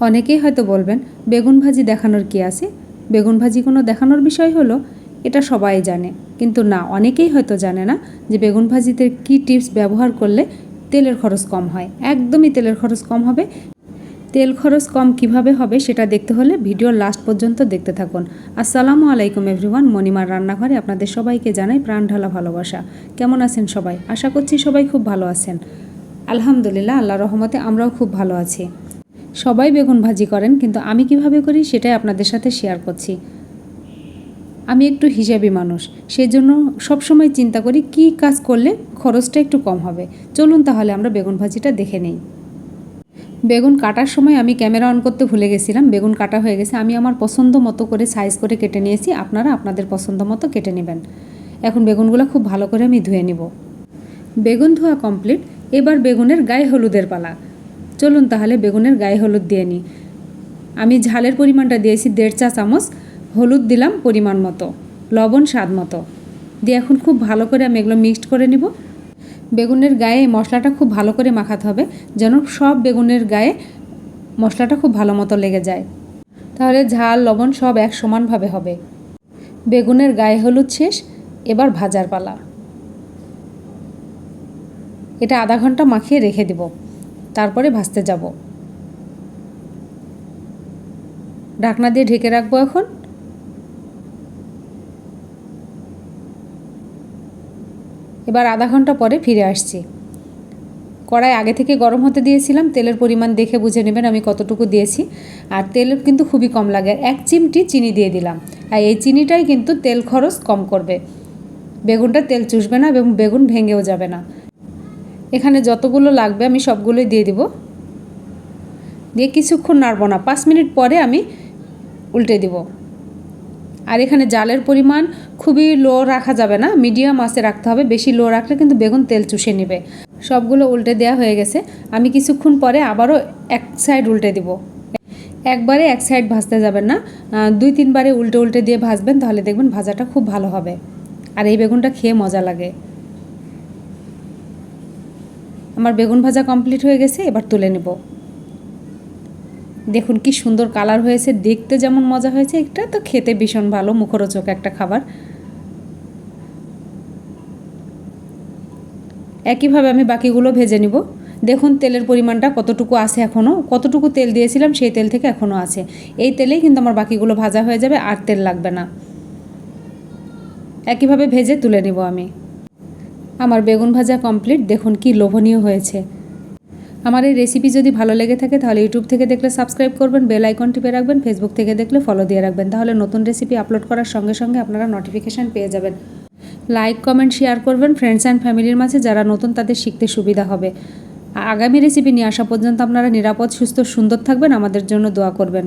অনেকেই হয়তো বলবেন, বেগুন ভাজি দেখানোর কি আছে? বেগুন ভাজি কোনো দেখানোর বিষয় হলো, এটা সবাই জানে। কিন্তু না, অনেকেই হয়তো জানে না যে বেগুন ভাজিতে কী টিপস ব্যবহার করলে তেলের খরচ কম হয়। একদমই তেলের খরচ কম হবে। তেল খরচ কম কীভাবে হবে সেটা দেখতে হলে ভিডিওর লাস্ট পর্যন্ত দেখতে থাকুন। আসসালামু আলাইকুম এভরিওয়ান, মণিমার রান্নাঘরে আপনাদের সবাইকে জানাই প্রাণ ঢালা ভালোবাসা। কেমন আছেন সবাই? আশা করছি সবাই খুব ভালো আছেন। আলহামদুলিল্লাহ আল্লাহ রহমতে আমরাও খুব ভালো আছি। সবাই বেগুন ভাজি করেন, কিন্তু আমি কীভাবে করি সেটাই আপনাদের সাথে শেয়ার করছি। আমি একটু হিসাবি মানুষ সেই জন্য সবসময় চিন্তা করি কি কাজ করলে খরচটা একটু কম হবে। চলুন তাহলে আমরা বেগুন ভাজিটা দেখে নেই। বেগুন কাটার সময় আমি ক্যামেরা অন করতে ভুলে গেছিলাম, বেগুন কাটা হয়ে গেছে। আমি আমার পছন্দ মতো করে সাইজ করে কেটে নিয়েছি, আপনারা আপনাদের পছন্দ মতো কেটে নেবেন। এখন বেগুনগুলো খুব ভালো করে আমি ধুয়ে নিব। বেগুন ধোয়া কমপ্লিট এবার বেগুনের গায়ে হলুদের পালা। চলুন তাহলে বেগুনের গায়ে হলুদ দিয়ে নিই। আমি ঝালের পরিমাণটা দিয়েছি দেড় চা চামচ, হলুদ দিলাম পরিমাণ মতো, লবণ স্বাদ মতো। দিয়ে এখন খুব ভালো করে আমি এগুলো মিক্সড করে নিব। বেগুনের গায়ে মশলাটা খুব ভালো করে মাখাতে হবে, যেন সব বেগুনের গায়ে মশলাটা খুব ভালো মতো লেগে যায়। তাহলে ঝাল, লবণ সব এক সমানভাবে হবে। বেগুনের গায়ে হলুদ শেষ, এবার ভাজার পালা। এটা আধা ঘণ্টা মাখিয়ে রেখে দেব। তারপরে ভাজতে যাব। ঢাকনা দিয়ে ঢেকে রাখব এখন। এবার আধা ঘণ্টা পরে ফিরে আসছি। কড়াই আগে থেকে গরম হতে দিয়েছিলাম, তেলের পরিমাণ দেখে বুঝে নেবেন আমি কতটুকু দিয়েছি। আর তেল কিন্তু খুবই কম লাগে, এক চিমটি চিনি দিয়ে দিলাম। আর এই চিনিটাই কিন্তু তেল খরচ কম করবে। বেগুনটা তেল চুষবে না এবং বেগুন ভেঙেও যাবে না। এখানে যতগুলো লাগবে আমি সবগুলোই দিয়ে দিব। দিয়ে কিছুক্ষণ নাড়বো না, পাঁচ মিনিট পরে আমি উল্টে দিব। আর এখানে জালের পরিমাণ খুবই লো রাখা যাবে না, মিডিয়াম আঁচে রাখতে হবে, বেশি লো রাখলে কিন্তু বেগুন তেল চুষে নেবে। সবগুলো উল্টে দেওয়া হয়ে গেছে, আমি কিছুক্ষণ পরে আবারও এক সাইড উল্টে দিব। একবারে এক সাইড ভাজতে যাবেন না দুই তিনবারে উল্টে উল্টে দিয়ে ভাজবেন, তাহলে দেখবেন ভাজাটা খুব ভালো হবে। আর এই বেগুনটা খেয়ে মজা লাগে। আমার বেগুন ভাজা কমপ্লিট হয়ে গেছে, এবার তুলে নেব। দেখুন কি সুন্দর কালার হয়েছে, দেখতে যেমন মজা হয়েছে, একটা তো খেতে ভীষণ ভালো, মুখরোচক একটা খাবার। একইভাবে আমি বাকিগুলো ভেজে নিব। দেখুন তেলের পরিমাণটা কতটুকু আছে এখনও কতটুকু তেল দিয়েছিলাম সেই তেল থেকে এখনও আছে। এই তেলেই কিন্তু আমার বাকিগুলো ভাজা হয়ে যাবে, আর তেল লাগবে না। একইভাবে ভেজে তুলে নিব আমি। আমার বেগুন ভাজা কমপ্লিট দেখুন কি লোভনীয় হয়েছে। আমার এই রেসিপি যদি ভালো লেগে থাকে, তাহলে ইউটিউব থেকে দেখলে সাবস্ক্রাইব করবেন বেল আইকন টিপে রাখবেন ফেসবুক থেকে দেখলে ফলো দিয়ে রাখবেন। তাহলে নতুন রেসিপি আপলোড করার সঙ্গে সঙ্গে আপনারা নোটিফিকেশান পেয়ে যাবেন। লাইক কমেন্ট শেয়ার করবেন ফ্রেন্ডস অ্যান্ড ফ্যামিলির মাঝে যারা নতুন, তাদের শিখতে সুবিধা হবে। আগামী রেসিপি নিয়ে আসা পর্যন্ত আপনারা নিরাপদ, সুস্থ, সুন্দর থাকবেন। আমাদের জন্য দোয়া করবেন।